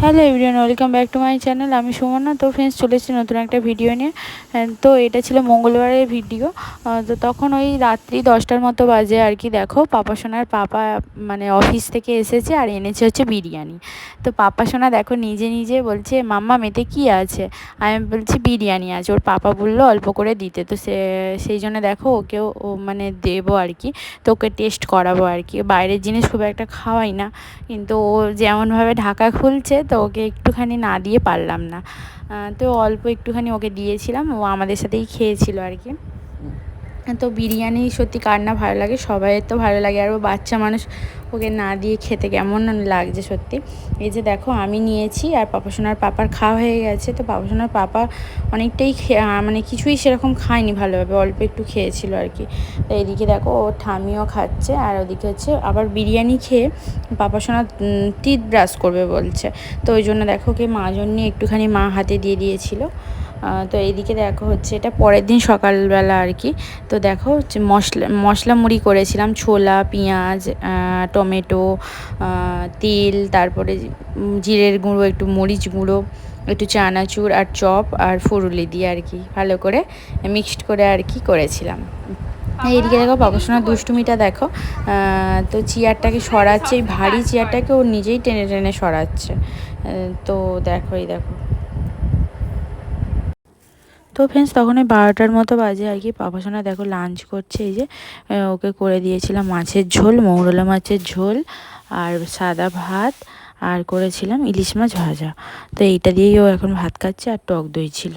Hello everyone, welcome back to my channel. আমি সুমনা। তো friends চলে এসেছি নতুন একটা ভিডিও নিয়ে। তো এটা ছিল মঙ্গলবারের ভিডিও তো তখন ওই রাত্রি দশটার মতো বাজে আর কি। দেখো, পাপা সোনার পাপা মানে অফিস থেকে এসেছে আর এনেছে হচ্ছে বিরিয়ানি। তো পাপা সোনা দেখো নিজে নিজে বলছে, মাম্মা মেতে কি আছে? আমি বলছি, বিরিয়ানি আছে। ওর পাপা বলল, অল্প করে দিতে। তো সে, সেই জন্য দেখো ওকেও ও মানে দেবো আর কি। তো ওকে টেস্ট করাবো আর কি। বাইরের জিনিস খুব একটা খাওয়াই না। কিন্তু ও যেমনভাবে ঢাকা খুলছে তো ওকে একটুখানি না দিয়ে পারলাম না। তো অল্প একটুখানি ওকে দিয়েছিলাম, ও আমাদের সাথেই খেয়েছিল আর কি। তো বিরিয়ানি সত্যি কার না ভালো লাগে? সবাইয়ের তো ভালো লাগে। আর ও বাচ্চা মানুষ, ওকে না দিয়ে খেতে কেমন লাগছে সত্যি? এই যে দেখো, আমি নিয়েছি আর পাপা সোনার পাপার খাওয়া হয়ে গেছে। তো পাপা সোনার পাপা অনেকটাই মানে কিছুই সেরকম খায়নি ভালোভাবে, অল্প একটু খেয়েছিল আর কি। তো এদিকে দেখো, ও ঠামিও খাচ্ছে আর ওদিকে হচ্ছে আবার বিরিয়ানি খেয়ে পাপা সোনা টিথ ব্রাশ করবে বলছে। তো ওই জন্য দেখো ওকে মাজন নিয়ে একটুখানি মা হাতে দিয়ে দিয়েছিল। তো এইদিকে দেখো হচ্ছে এটা পরের দিন সকালবেলা আর কি। তো দেখো হচ্ছে মশলা মশলা মুড়ি করেছিলাম ছোলা পেঁয়াজ টমেটো তেল তারপরে জিরের গুঁড়ো একটু মরিচ গুঁড়ো একটু চানাচুর আর চপ আর ফুরুলি দিয়ে আর কি ভালো করে মিক্সড করে আর কি করেছিলাম। এইদিকে দেখো বাবুসোনার দুষ্টুমিটা দেখো তো চেয়ারটাকে সরাচ্ছে এই ভারী চেয়ারটাকে ও নিজেই টেনে টেনে সরাচ্ছে। তো দেখো এই দেখো। তো ফ্রেন্ডস তখন ওই বারোটার মতো বাজে আর কি। পাপাসোনা দেখো লাঞ্চ করছে, এই যে ওকে করে দিয়েছিলাম মাছের ঝোল, মৌরলা মাছের ঝোল আর সাদা ভাত আর করেছিলাম ইলিশ মাছ ভাজা। তো এইটা দিয়েই ও এখন ভাত খাচ্ছে আর টক দই ছিল।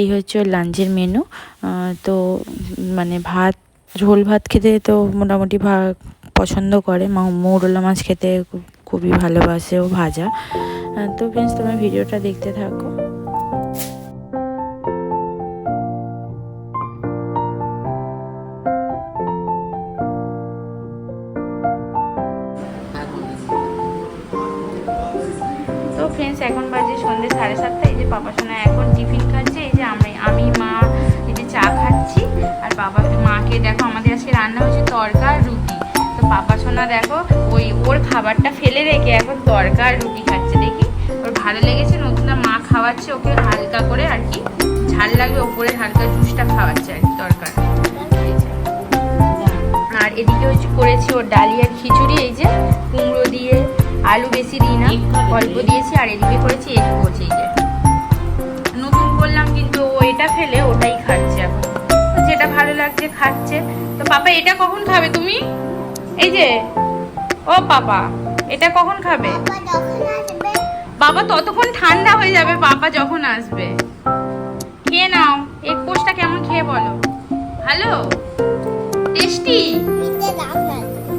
এই হচ্ছে ওর লাঞ্চের মেনু তো মানে ভাত, ঝোল ভাত খেতে তো মোটামুটি ভা, পছন্দ করে। মৌরলা মাছ খেতে খুবই ভালোবাসে ও ভাজা। তো ফ্রেন্ডস তোমার ভিডিওটা দেখতে থাকো। তো ফ্রেন্ডস এখন বাজে সন্ধ্যে সাড়ে সাতটা। এই যে পাপা সোনা এখন টিফিন খাচ্ছে, এই যে আমি আমি, মা, এই যে চা খাচ্ছি। আর বাবা, মাকে দেখো, আমাদের আজকে রান্না হচ্ছে তরকা আর রুটি। তো পাপা সোনা দেখো, ওই ওর খাবারটা ফেলে রেখে এখন তরকা আর রুটি খাচ্ছে, দেখি। ওর ভালো লেগেছে, নতুন মা খাওয়াচ্ছে ওকে হালকা করে আর কি। ঝাল লাগবে, ওপরে হালকা জুসটা খাওয়াচ্ছে আর কি, তরকার। আর এদিকে হচ্ছে করেছি ওর ডালিয়ার খিচুড়ি, এই যে কুমড়ো আলু বেশি দিই না অল্প দিয়েছি আর এদিকে করেছি এগ করছি এই যে। নতুন করলাম কিন্তু ও এটা ফেলে ওটাই খাচ্ছে এখন। যেটা ভালো লাগছে খাচ্ছে। তো পাপা এটা কখন খাবে তুমি? এই যে ও পাপা এটা কখন খাবে? বাবা ততক্ষণ ঠান্ডা হয়ে যাবে পাপা যখন আসবে। খেয়ে নাও এগ পোস্টটা কেমন খেয়ে বলো। ভালো? টেস্টি?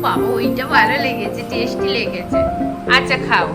বাবা ওইটা ভালো লেগেছে টেস্টি লেগেছে। আচ্ছা খাও